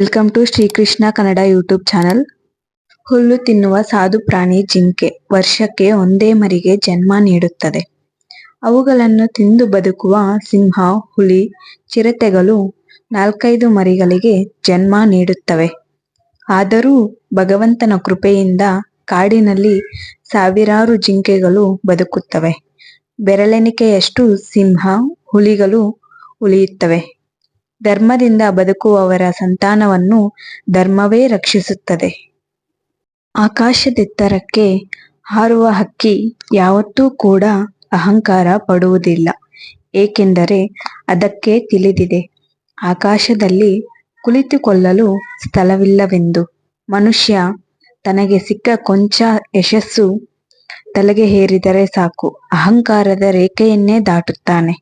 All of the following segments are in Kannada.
Welcome to Shrikrishna Kannada YouTube channel ಹುಲ್ಲು ತಿನ್ನುವ ಸಾಧು ಪ್ರಾಣಿ ಜಿಂಕೆ ವರ್ಷಕ್ಕೆ ಒಂದೇ ಮರಿಗೆ ಜನ್ಮ ನೀಡುತ್ತದೆ. ಅವುಗಳನ್ನು ತಿಂದು ಬದುಕುವ ಸಿಂಹ, ಹುಲಿ, ಚಿರತೆಗಳು ನಾಲ್ಕೈದು ಮರಿಗಳಿಗೆ ಜನ್ಮ ನೀಡುತ್ತವೆ. ಆದರೂ ಭಗವಂತನ ಕೃಪೆಯಿಂದ ಕಾಡಿನಲ್ಲಿ ಸಾವಿರಾರು ಜಿಂಕೆಗಳು ಬದುಕುತ್ತವೆ. ಬೆರಳೆಣಿಕೆಯಷ್ಟು ಸಿಂಹ, ಹುಲಿಗಳು ಉಳಿಯುತ್ತವೆ. ಧರ್ಮದಿಂದ ಬದುಕುವವರ ಸಂತಾನವನ್ನು ಧರ್ಮವೇ ರಕ್ಷಿಸುತ್ತದೆ. ಆಕಾಶದೆತ್ತರಕ್ಕೆ ಹಾರುವ ಹಕ್ಕಿ ಯಾವತ್ತೂ ಕೂಡ ಅಹಂಕಾರ ಪಡುವುದಿಲ್ಲ. ಏಕೆಂದರೆ ಅದಕ್ಕೆ ತಿಳಿದಿದೆ, ಆಕಾಶದಲ್ಲಿ ಕುಳಿತುಕೊಳ್ಳಲು ಸ್ಥಳವಿಲ್ಲವೆಂದು. ಮನುಷ್ಯ ತನಗೆ ಸಿಕ್ಕ ಕೊಂಚ ಯಶಸ್ಸು ತಲೆಗೆ ಹೇರಿದರೆ ಸಾಕು, ಅಹಂಕಾರದ ರೇಖೆಯನ್ನೇ ದಾಟುತ್ತಾನೆ.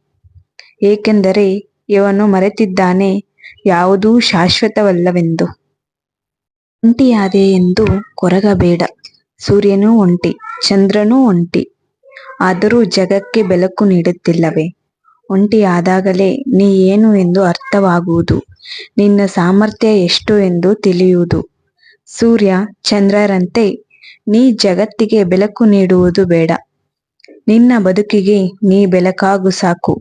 ಏಕೆಂದರೆ ಇವನು ಮರೆತಿದ್ದಾನೆ. ಯಾವುದೂ ಶಾಶ್ವತವಲ್ಲವೆಂದು. ಒಂಟಿಯಾದೆ ಎಂದು ಕೊರಗಬೇಡ. ಸೂರ್ಯನೂ ಒಂಟಿ, ಚಂದ್ರನೂ ಒಂಟಿ. ಆದರೂ ಜಗಕ್ಕೆ ಬೆಳಕು ನೀಡುತ್ತಿಲ್ಲವೇ. ಒಂಟಿಯಾದಾಗಲೇ ನೀ ಏನು ಎಂದು ಅರ್ಥವಾಗುವುದು. ನಿನ್ನ ಸಾಮರ್ಥ್ಯ ಎಷ್ಟು ಎಂದು ತಿಳಿಯುವುದು. ಸೂರ್ಯ ಚಂದ್ರರಂತೆ, ನೀ ಜಗತ್ತಿಗೆ ಬೆಳಕು ನೀಡುವುದು ಬೇಡ. ನಿನ್ನ ಬದುಕಿಗೆ ನೀ ಬೆಳಕಾಗು ಸಾಕು.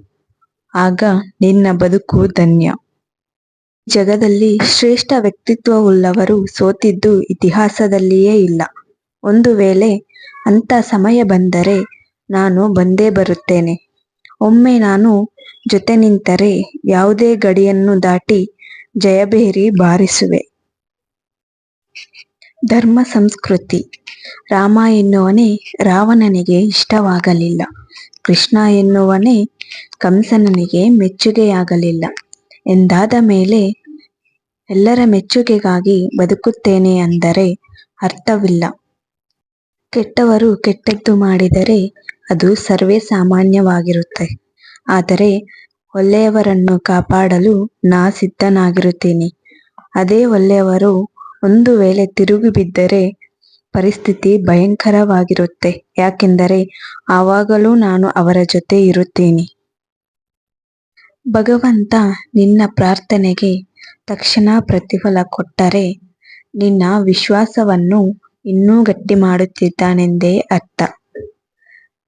ಆಗ ನಿನ್ನ ಬದುಕು ಧನ್ಯ. ಜಗದಲ್ಲಿ ಶ್ರೇಷ್ಠ ವ್ಯಕ್ತಿತ್ವವುಳ್ಳವರು ಸೋತಿದ್ದು ಇತಿಹಾಸದಲ್ಲಿಯೇ ಇಲ್ಲ. ಒಂದು ವೇಳೆ ಅಂತ ಸಮಯ ಬಂದರೆ ನಾನು ಬಂದೇ ಬರುತ್ತೇನೆ. ಒಮ್ಮೆ ನಾನು ಜೊತೆ ನಿಂತರೆ ಯಾವುದೇ ಗಡಿಯನ್ನು ದಾಟಿ ಜಯಬೇರಿ ಬಾರಿಸುವೆ. ಧರ್ಮ ಸಂಸ್ಕೃತಿ. ರಾಮ ಎನ್ನುವನೇ ರಾವಣನಿಗೆ ಇಷ್ಟವಾಗಲಿಲ್ಲ. ಕೃಷ್ಣ ಎನ್ನುವನೇ ಕಂಸನಿಗೆ ಮೆಚ್ಚುಗೆಯಾಗಲಿಲ್ಲ. ಎಂದಾದ ಮೇಲೆ ಎಲ್ಲರ ಮೆಚ್ಚುಗೆಗಾಗಿ ಬದುಕುತ್ತೇನೆ ಅಂದರೆ ಅರ್ಥವಿಲ್ಲ. ಕೆಟ್ಟವರು ಕೆಟ್ಟದ್ದು ಮಾಡಿದರೆ ಅದು ಸರ್ವೇ ಸಾಮಾನ್ಯವಾಗಿರುತ್ತೆ. ಆದರೆ ಒಳ್ಳೆಯವರನ್ನು ಕಾಪಾಡಲು ನಾ ಸಿದ್ಧನಾಗಿರುತ್ತೇನೆ. ಅದೇ ಒಳ್ಳೆಯವರು ಒಂದು ವೇಳೆ ತಿರುಗಿ ಬಿದ್ದರೆ ಪರಿಸ್ಥಿತಿ ಭಯಂಕರವಾಗಿರುತ್ತೆ. ಯಾಕೆಂದರೆ ಆವಾಗಲೂ ನಾನು ಅವರ ಜೊತೆ ಇರುತ್ತೇನೆ. ಭಗವಂತ ನಿನ್ನ ಪ್ರಾರ್ಥನೆಗೆ ತಕ್ಷಣ ಪ್ರತಿಫಲ ಕೊಟ್ಟರೆ ನಿನ್ನ ವಿಶ್ವಾಸವನ್ನು ಇನ್ನೂ ಗಟ್ಟಿ ಮಾಡುತ್ತಿದ್ದಾನೆಂದೇ ಅರ್ಥ.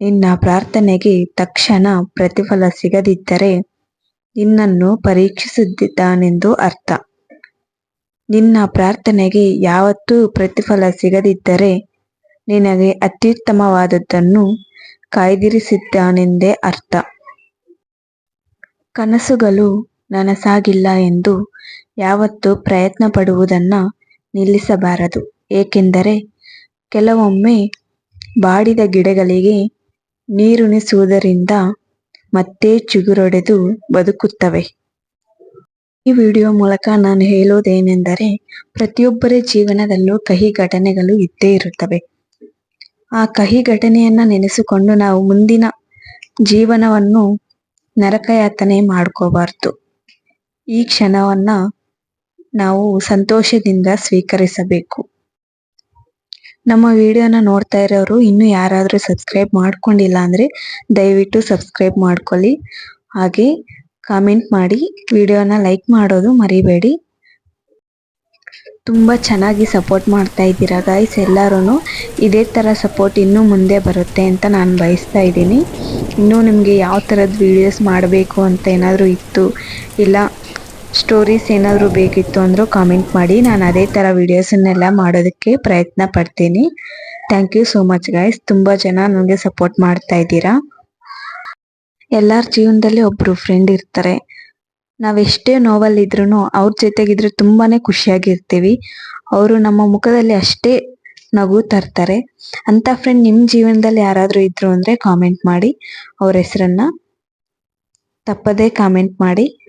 ನಿನ್ನ ಪ್ರಾರ್ಥನೆಗೆ ತಕ್ಷಣ ಪ್ರತಿಫಲ ಸಿಗದಿದ್ದರೆ ನಿನ್ನನ್ನು ಪರೀಕ್ಷಿಸುತ್ತಿದ್ದಾನೆಂದು ಅರ್ಥ. ನಿನ್ನ ಪ್ರಾರ್ಥನೆಗೆ ಯಾವತ್ತೂ ಪ್ರತಿಫಲ ಸಿಗದಿದ್ದರೆ ನಿನಗೆ ಅತ್ಯುತ್ತಮವಾದದ್ದನ್ನು ಕಾಯ್ದಿರಿಸಿದ್ದಾನೆಂದೇ ಅರ್ಥ. ಕನಸುಗಳು ನನಸಾಗಿಲ್ಲ ಎಂದು ಯಾವತ್ತೂ ಪ್ರಯತ್ನ ಪಡುವುದನ್ನು ನಿಲ್ಲಿಸಬಾರದು. ಏಕೆಂದರೆ ಕೆಲವೊಮ್ಮೆ ಬಾಡಿದ ಗಿಡಗಳಿಗೆ ನೀರುಣಿಸುವುದರಿಂದ ಮತ್ತೆ ಚಿಗುರೊಡೆದು ಬದುಕುತ್ತವೆ. ಈ ವಿಡಿಯೋ ಮೂಲಕ ನಾನು ಹೇಳೋದೇನೆಂದರೆ, ಪ್ರತಿಯೊಬ್ಬರ ಜೀವನದಲ್ಲೂ ಕಹಿ ಘಟನೆಗಳು ಇದ್ದೇ ಇರುತ್ತವೆ. ಆ ಕಹಿ ಘಟನೆಯನ್ನ ನೆನೆಸಿಕೊಂಡು ನಾವು ಮುಂದಿನ ಜೀವನವನ್ನು ನರಕಯಾತನೆ ಮಾಡ್ಕೋಬಾರ್ದು. ಈ ಕ್ಷಣವನ್ನ ನಾವು ಸಂತೋಷದಿಂದ ಸ್ವೀಕರಿಸಬೇಕು. ನಮ್ಮ ವಿಡಿಯೋನ ನೋಡ್ತಾ ಇರೋರು ಇನ್ನು ಯಾರಾದರೂ ಸಬ್ಸ್ಕ್ರೈಬ್ ಮಾಡ್ಕೊಂಡಿಲ್ಲ ಅಂದ್ರೆ ದಯವಿಟ್ಟು ಸಬ್ಸ್ಕ್ರೈಬ್ ಮಾಡ್ಕೊಳ್ಳಿ. ಹಾಗೆ ಕಾಮೆಂಟ್ ಮಾಡಿ ವಿಡಿಯೋನ ಲೈಕ್ ಮಾಡೋದು ಮರಿಬೇಡಿ. ತುಂಬ ಚೆನ್ನಾಗಿ ಸಪೋರ್ಟ್ ಮಾಡ್ತಾ ಇದ್ದೀರಾ ಗಾಯ್ಸ್ ಎಲ್ಲರೂ ಇದೇ ಥರ ಸಪೋರ್ಟ್ ಇನ್ನೂ ಮುಂದೆ ಬರುತ್ತೆ ಅಂತ ನಾನು ಬಯಸ್ತಾ ಇದ್ದೀನಿ. ಇನ್ನೂ ನಿಮಗೆ ಯಾವ ಥರದ ವೀಡಿಯೋಸ್ ಮಾಡಬೇಕು ಅಂತ ಏನಾದರೂ ಇತ್ತು, ಇಲ್ಲ ಸ್ಟೋರೀಸ್ ಏನಾದರೂ ಬೇಕಿತ್ತು ಅಂದರೂ ಕಾಮೆಂಟ್ ಮಾಡಿ. ನಾನು ಅದೇ ಥರ ವೀಡಿಯೋಸನ್ನೆಲ್ಲ ಮಾಡೋದಕ್ಕೆ ಪ್ರಯತ್ನ ಪಡ್ತೀನಿ. Thank you so much guys ತುಂಬ ಜನ ನನಗೆ ಸಪೋರ್ಟ್ ಮಾಡ್ತಾ ಇದ್ದೀರಾ. ಎಲ್ಲರ ಜೀವನದಲ್ಲಿ ಒಬ್ಬರು ಫ್ರೆಂಡ್ ಇರ್ತಾರೆ. ನಾವೆಷ್ಟೇ ನೋವಲ್ ಇದ್ರೂ ಅವ್ರ ಜೊತೆಗಿದ್ರೆ ತುಂಬಾನೇ ಖುಷಿಯಾಗಿರ್ತೀವಿ. ಅವರು ನಮ್ಮ ಮುಖದಲ್ಲಿ ಅಷ್ಟೇ ನಗು ತರ್ತಾರೆ. ಅಂತ ಫ್ರೆಂಡ್ ನಿಮ್ ಜೀವನದಲ್ಲಿ ಯಾರಾದ್ರೂ ಇದ್ರು ಅಂದ್ರೆ ಕಾಮೆಂಟ್ ಮಾಡಿ. ಅವ್ರ ಹೆಸರನ್ನ ತಪ್ಪದೇ ಕಾಮೆಂಟ್ ಮಾಡಿ.